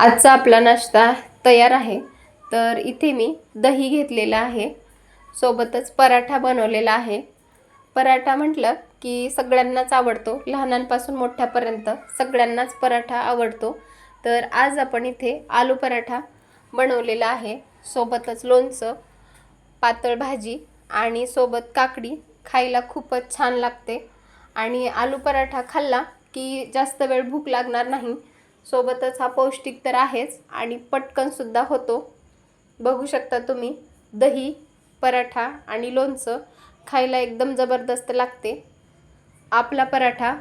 आजचा आपला नाश्ता तयार आहे. तर इथे मी दही घेतलेलं आहे. सोबतच पराठा बनवलेला आहे. पराठा म्हटलं की सगळ्यांनाच आवडतो. लहानांपासून मोठ्यापर्यंत सगळ्यांनाच पराठा आवडतो. तर आज आपण इथे आलू पराठा बनवलेला आहे. सोबतच लोणचं पातळ भाजी आणि सोबत काकडी खायला खूपच छान लागते. आणि आलू पराठा खाल्ला की जास्त वेळ भूक लागणार नाही. सोबतच हा पौष्टिक तर आहेच आणि पटकनसुद्धा होतो. बघू शकता तुम्ही दही पराठा आणि लोणचं खायला एकदम जबरदस्त लागते. आपला पराठा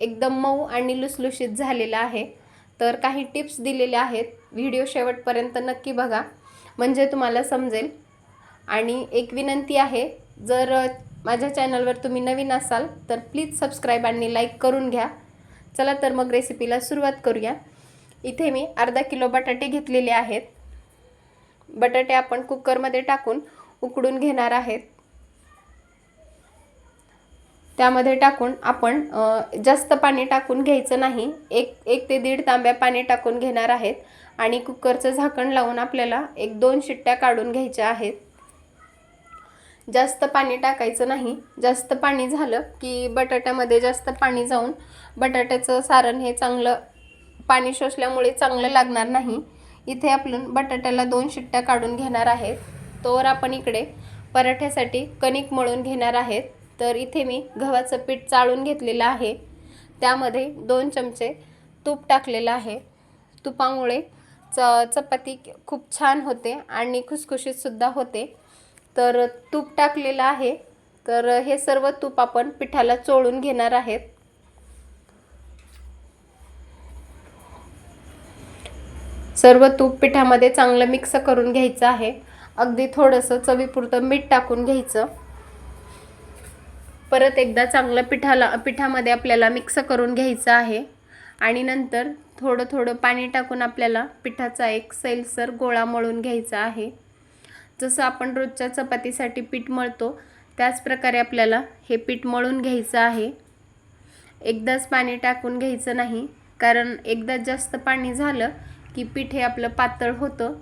एकदम मऊ आणि लुसलुशीत झालेला आहे. तर काही टिप्स दिलेल्या आहेत व्हिडिओ शेवटपर्यंत नक्की बघा. म्हणजे तुम्हाला समजेल. आणि एक विनंती आहे जर माझ्या चॅनलवर तुम्ही नवीन असाल तर प्लीज सबस्क्राईब आणि लाईक करून घ्या. चला तर मग रेसिपीला सुरुवात करूया. इथे मी अर्धा किलो बटाटे घेतलेले आहेत. बटाटे आपण कुकरमध्ये टाकून उकडून घेणार आहेत. त्यामध्ये टाकून आपण जास्त पाणी टाकून घ्यायचं नाही. एक एक ते दीड तांब्या पाणी टाकून घेणार आहेत. आणि कुकरचं झाकण लावून आपल्याला एक दोन शिट्ट्या काढून घ्यायच्या आहेत. जास्त पाणी टाकायचं नाही. जास्त पाणी झालं की बटाट्यामध्ये जास्त पाणी जाऊन बटाट्याचं सारण हे चांगलं पाणी शोषल्यामुळे चांगलं लागणार नाही. इथे आपण बटाट्याला दोन शिट्ट्या काढून घेणार आहेत. तोवर आपण इकडे पराठ्यासाठी कणिक मळून घेणार आहेत. तर इथे मी गव्हाचं पीठ चाळून घेतलेलं आहे. त्यामध्ये दोन चमचे तूप टाकलेलं आहे. तुपामुळे च चपाती खूप छान होते आणि खुसखुशीतसुद्धा होते. तर तूप टाकलेलं आहे. तर हे सर्व तूप आपण पिठाला चोळून घेणार आहेत. सर्व तूप पिठामध्ये चांगलं मिक्स करून घ्यायचं आहे. अगदी थोडंसं चवीपुरतं मीठ टाकून घ्यायचं. परत एकदा चांगलं पिठाला पिठामध्ये आपल्याला मिक्स करून घ्यायचं आहे. आणि नंतर थोडं थोडं पाणी टाकून आपल्याला पिठाचा एक सैलसर गोळा मळून घ्यायचा आहे. जसं आपण रोजच्या चपातीसाठी पीठ मळतो त्याचप्रकारे आपल्याला हे पीठ मळून घ्यायचं आहे. एकदाच पाणी टाकून घ्यायचं नाही कारण एकदा जास्त पाणी झालं की पीठ हे आपलं पातळ होतं.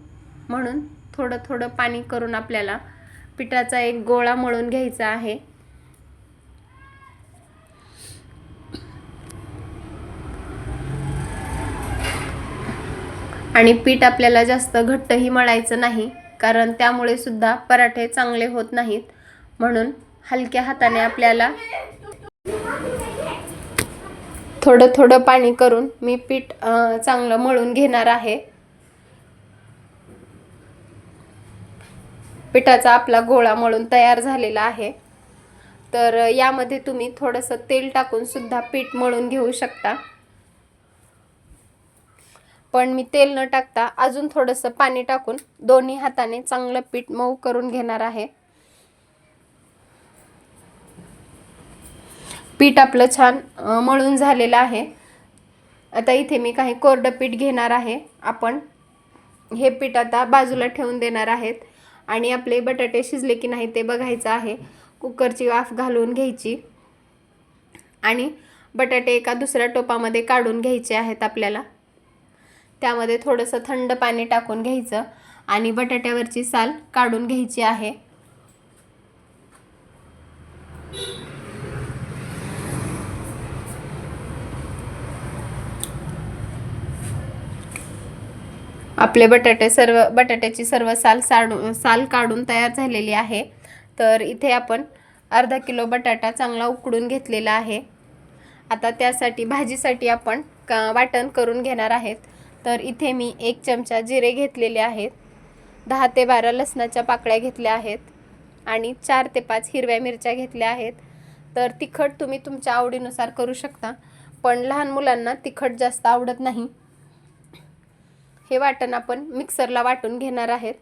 म्हणून थोडं थोडं पाणी करून आपल्याला पिठाचा एक गोळा मळून घ्यायचा आहे. आणि पीठ आपल्याला जास्त घट्टही मळायचं नाही. कारण त्यामुळे सुद्धा पराठे चांगले होत नाहीत. म्हणून हलक्या हाताने आपल्याला थोडं थोडं पाणी करून मी पीठ चांगलं मळून घेणार आहे. पिठाचा आपला गोळा मळून तयार झालेला आहे. तर यामध्ये तुम्ही थोडंसं तेल टाकून सुद्धा पीठ मळून घेऊ शकता. पण मी तेल न टाकता अजून थोडंसं पाणी टाकून दोन्ही हाताने चांगलं पीठ मऊ करून घेणार आहे. पीठ आपलं छान मळून झालेलं आहे. आता इथे मी काही कोरडं पीठ घेणार आहे. आपण हे पीठ आता बाजूला ठेवून देणार आहेत. आणि आपले बटाटे शिजले की नाही ते बघायचं आहे. कुकरची वाफ घालून घ्यायची. आणि बटाटे एका दुसऱ्या टोपामध्ये काढून घ्यायचे आहेत आपल्याला. त्यामध्ये थोडंसं थंड पाणी टाकून घ्यायचं आणि बटाट्यावरची साल काढून घ्यायची आहे. आपले बटाटे सर्व बटाट्याची सर्व साल साडू साल काढून तयार झालेली आहे. तर इथे आपण अर्धा किलो बटाटा चांगला उकडून घेतलेला आहे. आता त्यासाठी भाजीसाठी आपण का वाटण करून घेणार आहेत. तर इथे मी एक चमचा जिरे घेतलेले आहेत. दहा ते बारा लसणाच्या पाकळ्या घेतल्या आहेत आणि चार ते पाच हिरव्या मिरच्या घेतल्या आहेत. तर तिखट तुम्ही तुमच्या आवडीनुसार करू शकता पण लहान मुलांना तिखट जास्त आवडत नाही. हे वाटण आपण मिक्सरला वाटून घेणार आहेत.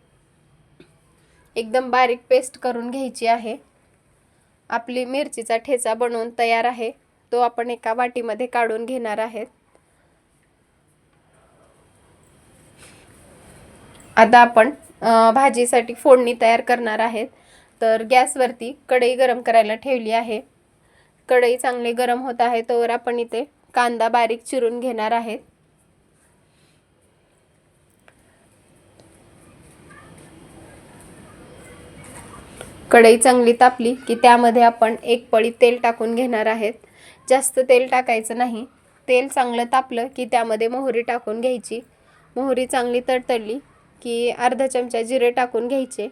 एकदम बारीक पेस्ट करून घ्यायची आहे. आपली मिरचीचा ठेचा बनवून तयार आहे. तो आपण एका वाटीमध्ये काढून घेणार आहेत. आता आपण भाजीसाठी फोडणी तयार करणार आहेत. तर गॅसवरती कढई गरम करायला ठेवली आहे. कढई चांगली गरम होत आहे तोवर आपण इथे कांदा बारीक चिरून घेणार आहेत. कढई चांगली तापली की त्यामध्ये आपण एक पळी तेल टाकून घेणार आहेत. जास्त तेल टाकायचं नाही. तेल चांगलं तापलं की त्यामध्ये मोहरी टाकून घ्यायची. मोहरी चांगली तडतडली की अर्धा चमचा जिरे टाकून घ्यायचे.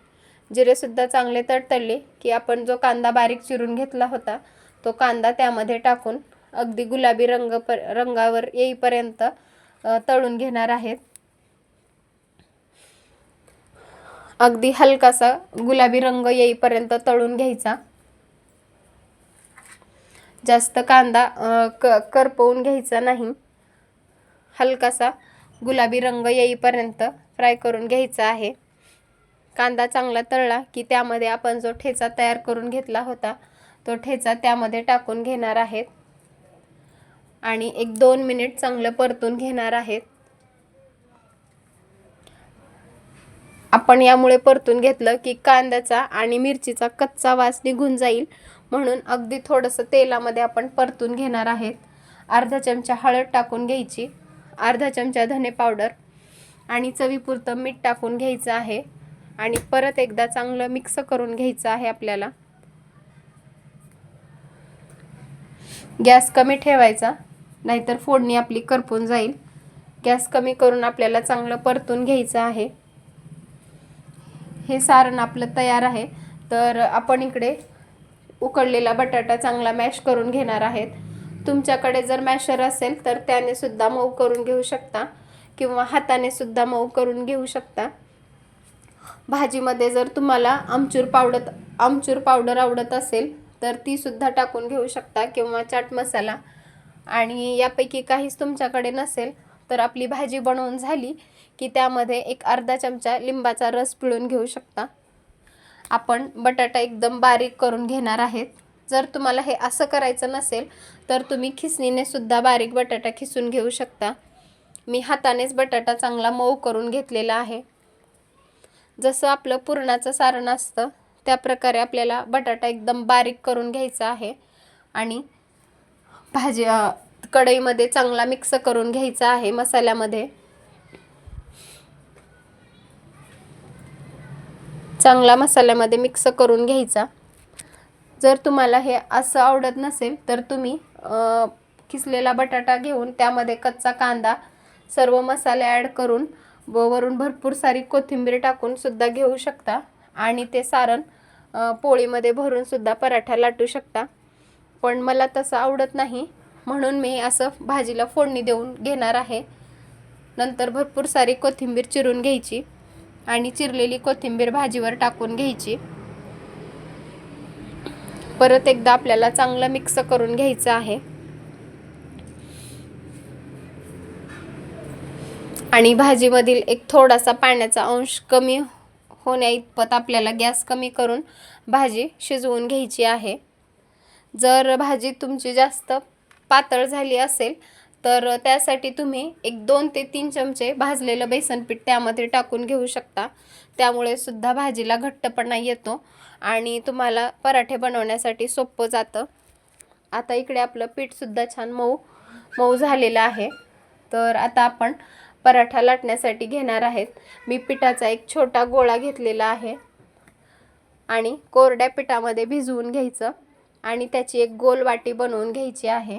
जिरेसुद्धा चांगले तडतडले की आपण जो कांदा बारीक चिरून घेतला होता तो कांदा त्यामध्ये टाकून अगदी गुलाबी रंग प रंगावर येईपर्यंत तळून घेणार आहेत. अगदी हलकासा गुलाबी रंग येईपर्यंत तळून घ्यायचा. जास्त कांदा क करपवून घ्यायचा नाही. हलकासा गुलाबी रंग येईपर्यंत फ्राय करून घ्यायचा आहे. कांदा चांगला तळला की त्यामध्ये आपण जो ठेचा तयार करून घेतला होता तो ठेचा त्यामध्ये टाकून घेणार आहेत. आणि एक दोन मिनिट चांगलं परतून घेणार आहेत. आपण यामुळे परतून घेतलं की कांद्याचा आणि मिरचीचा कच्चा वास निघून जाईल. म्हणून अगदी थोडंसं तेलामध्ये आपण परतून घेणार आहेत. अर्धा चमचा हळद टाकून घ्यायची. अर्धा चमचा धने पावडर. आणि चवीपुरतं मीठ टाकून घ्यायचं आहे. आणि परत एकदा चांगलं मिक्स करून घ्यायचं आहे आपल्याला. गॅस कमी ठेवायचा नाहीतर फोडणी आपली करपून जाईल. गॅस कमी करून आपल्याला चांगलं परतून घ्यायचं आहे. हे सारण आपलं तयार आहे. तर आपण इकडे उकडलेला बटाटा चांगला मॅश करून घेणार आहेत. तुमच्याकडे जर मॅशर असेल तर त्याने सुद्धा मऊ करून घेऊ शकता. किंवा हाताने सुद्धा मऊ करून घेऊ शकता. भाजीमध्ये जर तुम्हाला आमचूर पावडर आमचूर पावडर आवडत असेल तर ती सुद्धा टाकून घेऊ शकता किंवा चाट मसाला. आणि यापैकी काहीच तुमच्याकडे नसेल तर आपली भाजी बनवून झाली की त्यामध्ये एक अर्धा चमचा लिंबाचा रस पिळून घेऊ शकता. आपण बटाटा एकदम बारीक करून घेणार आहेत. जर तुम्हाला हे असं करायचं नसेल तर तुम्ही खिसणीने सुद्धा बारीक बटाटा खिसून घेऊ शकता. मी हातानेच बटाटा चांगला मऊ करून घेतलेला आहे. जसं आपलं पुरणाचं सारण असतं त्या प्रकारे आपल्याला बटाटा एकदम बारीक करून घ्यायचा आहे आणि भाजी कढईमध्ये चांगला मिक्स करून घ्यायचा आहे मसाल्यामध्ये. चांगला मसाल्यामध्ये मिक्स करून घ्यायचा. जर तुम्हाला हे असं आवडत नसेल तर तुम्ही किसलेला बटाटा घेऊन त्यामध्ये कच्चा कांदा सर्व मसाले ॲड करून व वरून भरपूर सारी कोथिंबीर टाकून सुद्धा घेऊ शकता. आणि ते सारण पोळीमध्ये भरूनसुद्धा पराठा लाटू शकता. पण मला तसं आवडत नाही. म्हणून मी असं भाजीला फोडणी देऊन घेणार आहे. नंतर भरपूर सारी कोथिंबीर चिरून घ्यायची आणि चिरलेली कोथिंबीर भाजीवर टाकून घ्यायची. परत एकदा आपल्याला चांगलं मिक्स करून घ्यायचं आहे. आणि भाजीमधील एक थोडासा पाण्याचा अंश कमी होण्या इतपत आपल्याला गॅस कमी करून भाजी शिजवून घ्यायची आहे. जर भाजी तुमची जास्त पातळ झाली असेल तर त्यासाठी तुम्ही एक दोन ते तीन चमचे भाजलेलं बेसन पीठ त्यामध्ये टाकून घेऊ शकता. त्यामुळे सुद्धा भाजीला घट्टपणा येतो आणि तुम्हाला पराठे बनवण्यासाठी सोपं जातं. आता इकडे आपलं पीठसुद्धा छान मऊ मऊ झालेलं आहे. तर आता आपण पराठा लाटण्यासाठी घेणार आहेत. मी पिठाचा एक छोटा गोळा घेतलेला आहे. आणि कोरड्या पिठामध्ये भिजवून घ्यायचं. आणि त्याची एक गोल वाटी बनवून घ्यायची आहे.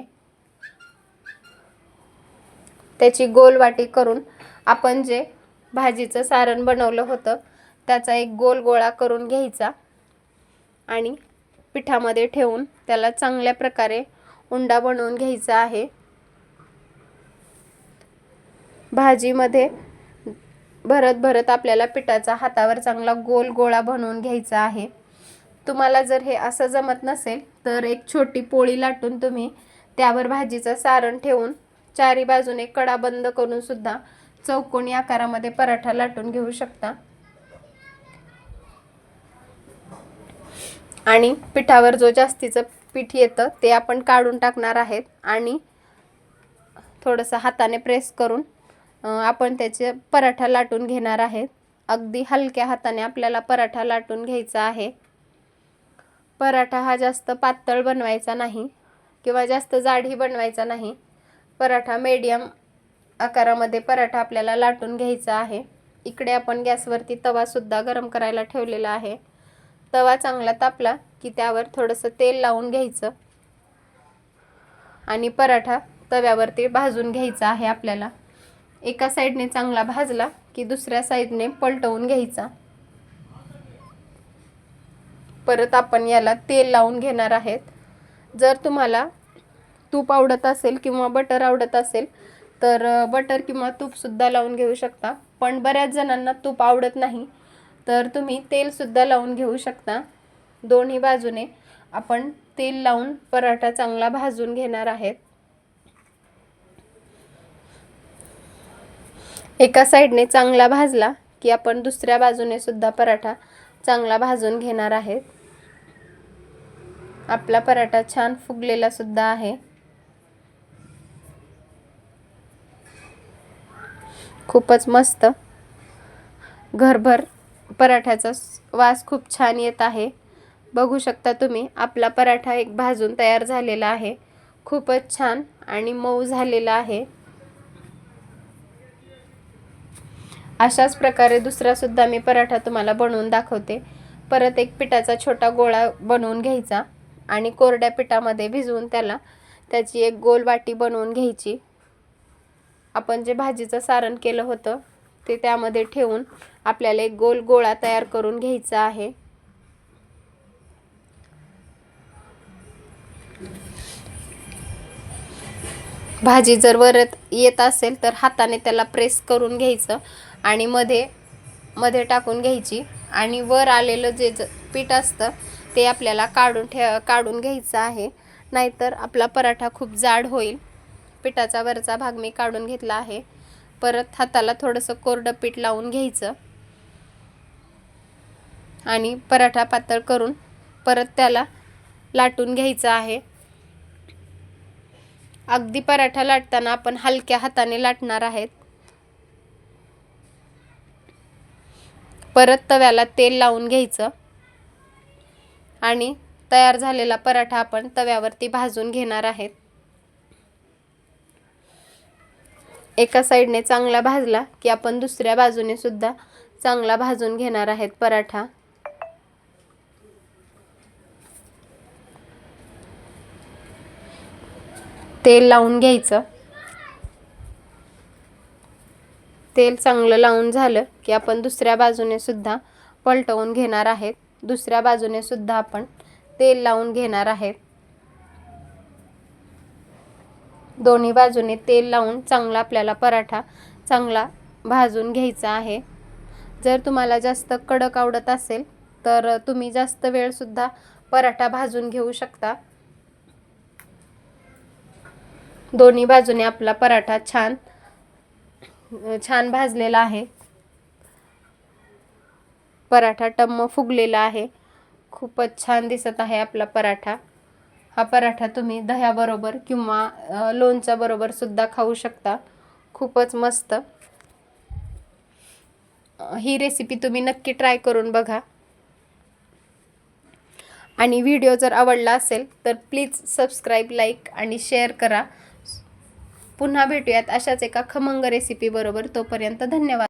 त्याची गोल वाटी करून आपण जे भाजीचं सारण बनवलं होतं त्याचा एक गोल गोळा करून घ्यायचा. आणि पिठामध्ये ठेवून त्याला चांगल्या प्रकारे उंडा बनवून घ्यायचा आहे. भाजीमध्ये भरत भरत आपल्याला पिठाचा हातावर चांगला गोल गोळा बनवून घ्यायचा आहे. तुम्हाला जर हे असं जमत नसेल तर एक छोटी पोळी लाटून तुम्ही त्यावर भाजीचं सारण ठेवून चारी बाजूने कडा बंद करून सुद्धा चौकोनी आकारामध्ये पराठा लाटून घेऊ शकता. आणि पिठावर जो जास्तीचं पीठ येतं ते आपण काढून टाकणार आहेत आणि थोडंसं हाताने प्रेस करून आपण त्याचे पराठा लाटून घेणार आहेत. अगदी हलक्या हाताने आपल्याला पराठा लाटून घ्यायचा आहे. पराठा हा जास्त पातळ बनवायचा नाही किंवा जास्त जाडही बनवायचा नाही. पराठा मीडियम आकारामध्ये पराठा आपल्याला लाटून घ्यायचा आहे. इकडे आपण गॅसवरती तवासुद्धा गरम करायला ठेवलेला आहे. तवा चांगला तापला की त्यावर थोडंसं तेल लावून घ्यायचं. आणि पराठा तव्यावरती भाजून घ्यायचा आहे आपल्याला. एका साईडने चांगला भाजला की दुसऱ्या साईडने पलटवून घ्यायचा. परत आपण याला तेल लावून घेणार आहेत. जर तुम्हाला तूप आवडत असेल किंवा बटर आवडत असेल तर बटर किंवा तूपसुद्धा लावून घेऊ शकता. पण बऱ्याच जणांना तूप आवडत नाही तर तुम्ही तेलसुद्धा लावून घेऊ शकता. दोन्ही बाजूने आपण तेल लावून पराठा चांगला भाजून घेणार आहेत. एका साईडने चांगला भाजला की आपण दुसऱ्या बाजूने सुद्धा पराठा चांगला भाजून घेणार आहेत. आपला पराठा छान फुगलेला सुद्धा आहे. खूपच मस्त. घरभर पराठ्याचा वास खूप छान येत आहे. बघू शकता तुम्ही आपला पराठा एक भाजून तयार झालेला आहे. खूपच छान आणि मऊ झालेला आहे. अशाच प्रकारे दुसरासुद्धा मी पराठा तुम्हाला बनवून दाखवते. परत एक पिठाचा छोटा गोळा बनवून घ्यायचा आणि कोरड्या पिठामध्ये भिजवून त्याला त्याची एक गोल वाटी बनवून घ्यायची. आपण जे भाजीचं सारण केलं होतं ते त्यामध्ये ठेवून आपल्याला एक गोल गोळा तयार करून घ्यायचा आहे. भाजी जर वरत येत असेल तर हाताने त्याला प्रेस करून घ्यायचं. आणि मध्ये मध्ये टाकून घ्यायची. आणि वर आलेलं जे ज पीठ असतं ते आपल्याला काढून ठे काढून घ्यायचं आहे. नाहीतर आपला पराठा खूप जाड होईल. पिठाचा वरचा भाग मी काढून घेतला आहे. परत हाताला थोडंसं कोरडं पीठ लावून घ्यायचं. आणि पराठा पातळ करून परत त्याला लाटून घ्यायचं आहे. अगदी पराठा लाटताना आपण हलक्या हाताने लाटणार आहेत. परत तव्याला तेल लावून घ्यायचं. आणि तयार झालेला पराठा आपण तव्यावरती भाजून घेणार आहेत. एका साईडने चांगला भाजला की आपण दुसऱ्या बाजूने सुद्धा चांगला भाजून घेणार आहेत पराठा. तेल लावून घ्यायचं. तेल चांगलं लावून झालं की आपण दुसऱ्या बाजूने सुद्धा पलटवून घेणार आहेत दुसऱ्या बाजूने सुद्धा आपण तेल लावून घेणार आहेत दोन्ही बाजूने तेल लावून चांगला आपल्याला पराठा चांगला भाजून घ्यायचा आहे. जर तुम्हाला जास्त कडक आवडत असेल तर तुम्ही जास्त वेळसुद्धा पराठा भाजून घेऊ शकता. दोन्ही बाजूने आपला पराठा छान छान भाजलेला आहे. पराठा टम्म फुगलेला आहे. खूपच छान दिसत आहे आपला पराठा. हा पराठा तुम्ही दह्याबरोबर किंवा लोणच्याबरोबर सुद्धा खाऊ शकता. खूपच मस्त. ही रेसिपी तुम्ही नक्की ट्राय करून बघा. आणि व्हिडिओ जर आवडला असेल तर प्लीज सबस्क्राईब लाईक आणि शेअर करा. पुन्हा भेटूयात अशाच एका खमंग रेसिपीबरोबर तोपर्यंत धन्यवाद.